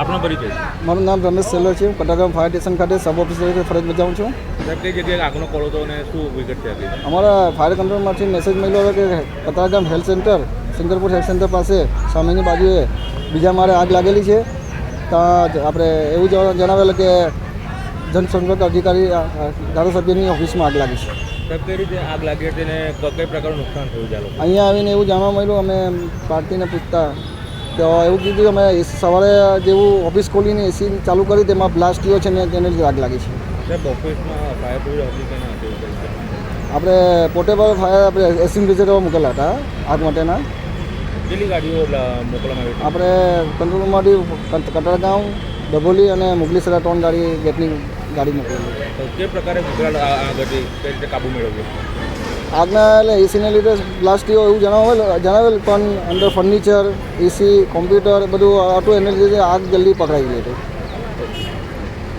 આપનો પરિચય મારું નામ રમેશ સેલો છે. કટાગામ ફાયર સ્ટેશન ખાતે સબ ઓફિસર તરીકે ફરજ બજાવું છું. સાહેબ કઈ જગ્યાએ આગનો કોલ હતો અને શું વિગત છે અમારા ફાયર કંટ્રોલમાંથી મેસેજ મળ્યો હતો કે Katargam health centre Singarpur health centre પાસે સામેની બાજુએ બીજા મારે આગ લાગેલી છે. ત્યાં આપણે એવું જણાવેલું કે જનસંપર્ક અધિકારી ધારાસભ્યની ઓફિસમાં આગ લાગી છે. આગ લાગી હતી અને કઈ પ્રકારનું નુકસાન થયું ચાલો અહીંયા આવીને એવું જાણવા મળ્યું અમે પાર્ટીને પૂછતા તો એવું કીધું કે અમે સવારે જેવું ઓફિસ ખોલીને એસી ચાલુ કરી તેમાં બ્લાસ્ટ થયો છે ને તેને જ આગ લાગી છે? આપણે પોર્ટેબલ ફાયર આપણે એક્સિમ્યુલેટર મૂકેલા હતા આગ માટેના. કેટલી ગાડીઓ મોકલવામાં આવી આપણે કંટ્રોલમાંથી કટારગાંવ ડભોલી અને મુગલીસરા ત્રણ ગાડી ગેટની ગાડી મોકલેલી. કે પ્રકારે વિકરાળ આ- આગ કઈ રીતે કાબુ મેળવ્યો? આગના એટલે એસીને લીધે બ્લાસ્ટ થયો એવું જણાવેલ જણાવેલ, પણ અંદર ફર્નિચર એસી કોમ્પ્યુટર બધું હતું એને લીધે આગ જલ્દી પકડાઈ ગઈ હતી.